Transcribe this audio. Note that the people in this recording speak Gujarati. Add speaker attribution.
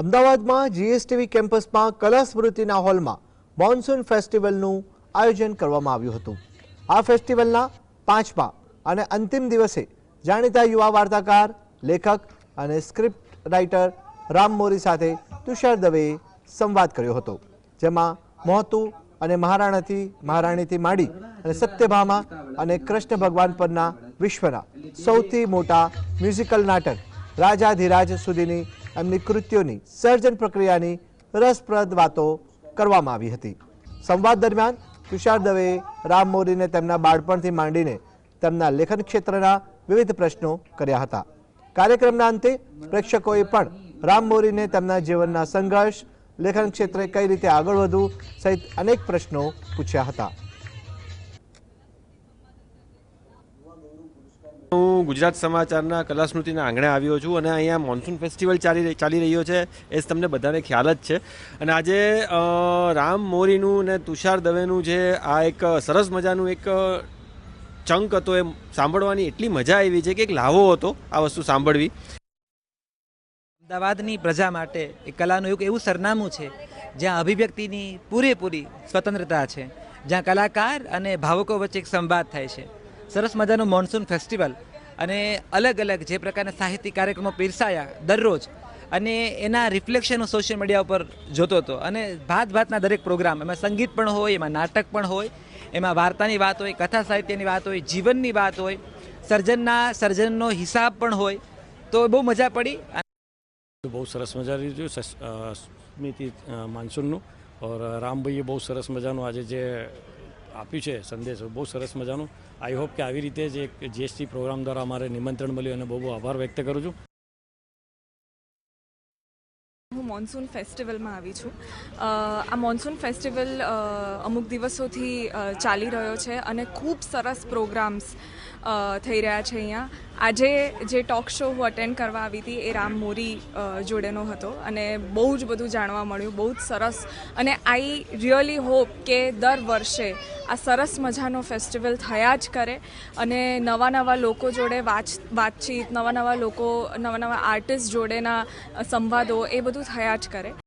Speaker 1: અમદાવાદમાં જીએસટીવી કેમ્પસમાં કલા સ્મૃતિના હોલમાં મોન્સૂન ફેસ્ટિવલનું આયોજન કરવામાં આવ્યું હતું. આ ફેસ્ટિવલના પાંચમા અને અંતિમ દિવસે જાણીતા યુવા વાર્તાકાર, લેખક અને સ્ક્રિપ્ટ રાઇટર રામ મોરી સાથે તુષાર દવેએ સંવાદ કર્યો હતો, જેમાં મોહતુ અને મહારાણાથી મહારાણીથી માંડી અને સત્યભામા અને કૃષ્ણ ભગવાન પરના વિશ્વના સૌથી મોટા મ્યુઝિકલ નાટક રાજાધિરાજ સુધીની એમની કૃત્યોની સર્જન પ્રક્રિયાની રસપ્રદ વાતો કરવામાં આવી હતી. સંવાદ દરમિયાન તુષાર દવેએ રામ મોરીને તેમના બાળપણથી માંડીને તેમના લેખન ક્ષેત્રના વિવિધ પ્રશ્નો કર્યા હતા. કાર્યક્રમના અંતે પ્રેક્ષકોએ પણ રામ મોરીને તેમના જીવનના સંઘર્ષ, લેખન ક્ષેત્રે કઈ રીતે આગળ વધવું સહિત અનેક પ્રશ્નો પૂછ્યા હતા.
Speaker 2: હું ગુજરાત સમાચારના કલા સ્મૃતિના આંગણે આવ્યો છું અને અહીંયા મોન્સૂન ફેસ્ટિવલ ચાલી ચાલી રહ્યો છે, એ તમને બધાને ખ્યાલ જ છે. અને આજે રામ મોરીનું ને તુષાર દવેનું જે આ એક સરસ મજાનું એક ચંક હતો, એ સાંભળવાની એટલી મજા આવી છે કે એક લાવો હતો આ વસ્તુ સાંભળવી.
Speaker 3: અમદાવાદની પ્રજા માટે એ કલાનું એક એવું સરનામું છે, જ્યાં અભિવ્યક્તિની પૂરેપૂરી સ્વતંત્રતા છે, જ્યાં કલાકાર અને ભાવકો વચ્ચે એક સંવાદ થાય છે. સરસ મજાનું મોન્સૂન ફેસ્ટિવલ અને અલગ અલગ જે પ્રકારના સાહિત્યિક કાર્યક્રમો પીરસાયા દરરોજ અને એના રિફ્લેક્શન હું સોશિયલ મીડિયા ઉપર જોતો હતો. અને ભાત ભાતના દરેક પ્રોગ્રામ, એમાં સંગીત પણ હોય, એમાં નાટક પણ હોય, એમાં વાર્તાની વાત હોય, કથા સાહિત્યની વાત હોય, જીવનની વાત હોય, સર્જનના, સર્જનનો હિસાબ પણ હોય, તો બહુ મજા પડી.
Speaker 4: બહુ સરસ મજાની રહ્યું સ્મૃતિ માનસૂનનું. ઓર રામભાઈએ બહુ સરસ મજાનું આજે જે આપ્યું છે સંદેશ. બહુ સરસ મજાનું. આઈ હોપ કે આવી રીતે જ એક જીએસટી પ્રોગ્રામ દ્વારા અમારે નિમંત્રણ મળ્યું અને બહુ બહુ આભાર વ્યક્ત કરું છું.
Speaker 5: હું મોન્સૂન ફેસ્ટિવલમાં આવી છું. આ મોન્સૂન ફેસ્ટિવલ અમુક દિવસોથી ચાલી રહ્યો છે અને ખૂબ સરસ પ્રોગ્રામ્સ થઈ રહ્યા છે અહીંયા. આજે જે ટોક શો હું અટેન્ડ કરવા આવી હતી એ રામ મોરી જોડેનો હતો અને બહુ જ બધું જાણવા મળ્યું, બહુ જ સરસ. અને આઈ રિયલી હોપ કે દર વર્ષે આ સરસ મજાનો ફેસ્ટિવલ થયા જ કરે અને નવા નવા લોકો જોડે વાતચીત, નવા નવા લોકો, નવા નવા આર્ટિસ્ટ જોડેના સંવાદો એ થયા જ કરે.